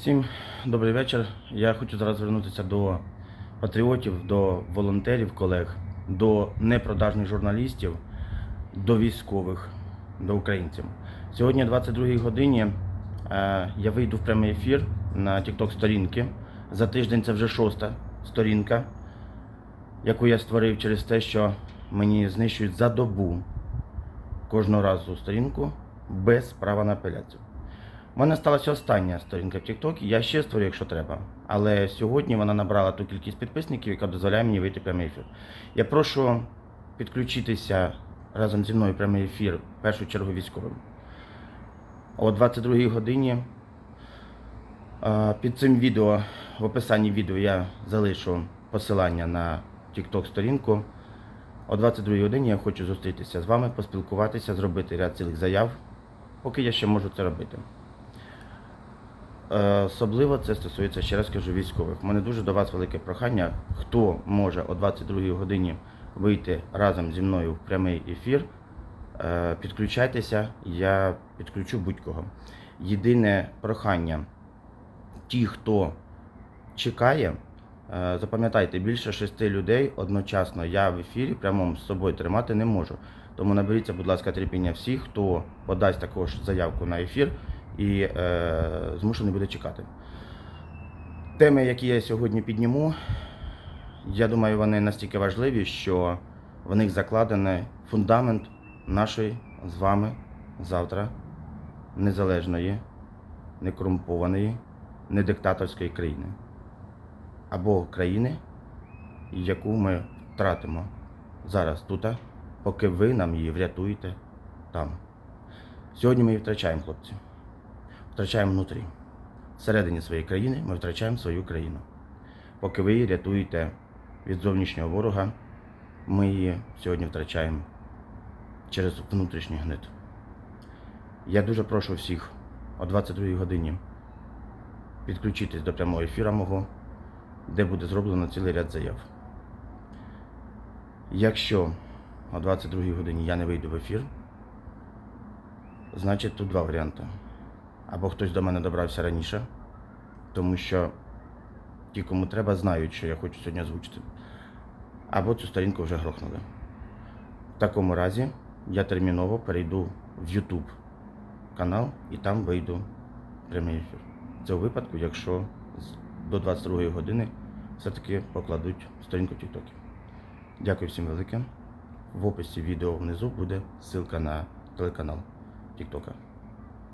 Всім добрий вечір. Я хочу зараз звернутися до патріотів, до волонтерів, колег, до непродажних журналістів, до військових, до українців. Сьогодні, о 22 годині, е, я вийду в прямий ефір на TikTok сторінки. За тиждень це вже шоста сторінка, яку я створив через те, що мені знищують за добу кожного разу сторінку без права на апеляцію. У мене сталася остання сторінка в TikTok, я ще створю, якщо треба. Але сьогодні вона набрала ту кількість підписників, яка дозволяє мені вийти прямий ефір. Я прошу підключитися разом зі мною прямий ефір, в першу чергу військовим. О 22 годині під цим відео, в описанні відео я залишу посилання на TikTok сторінку. О 22 годині я хочу зустрітися з вами, поспілкуватися, зробити ряд цілих заяв, поки я ще можу це робити. Е, Особливо це стосується, ще раз кажу, військових. У мене дуже до вас велике прохання. Хто може о 22 годині вийти разом зі мною в прямий ефір, е, підключайтеся, я підключу будь-кого. Єдине прохання, ті, хто чекає, е, запам'ятайте, більше шести людей одночасно я в ефірі прямому з собою тримати не можу. Тому наберіться, будь ласка, терпіння всіх, хто подасть також заявку на ефір і е, змушений буде чекати. Теми, які я сьогодні підніму, я думаю, вони настільки важливі, що в них закладений фундамент нашої з вами завтра незалежної, некорумпованої, недиктаторської країни. Або країни, яку ми втратимо зараз тут, поки ви нам її врятуєте там. Сьогодні ми її втрачаємо, хлопці втрачаємо внутрі. Всередині своєї країни ми втрачаємо свою країну. Поки ви її рятуєте від зовнішнього ворога, ми її сьогодні втрачаємо через внутрішній гнит. Я дуже прошу всіх о 22 годині підключитись до прямого ефіру мого, де буде зроблено цілий ряд заяв. Якщо о 22 годині я не вийду в ефір, значить тут два варіанти або хтось до мене добрався раніше, тому що ті, кому треба, знають, що я хочу сьогодні озвучити. Або цю сторінку вже грохнули. В такому разі я терміново перейду в YouTube канал і там вийду прямий ефір. Це у випадку, якщо до 22 години все-таки покладуть сторінку TikTok. Дякую всім велике. В описі відео внизу буде ссылка на телеканал TikTok.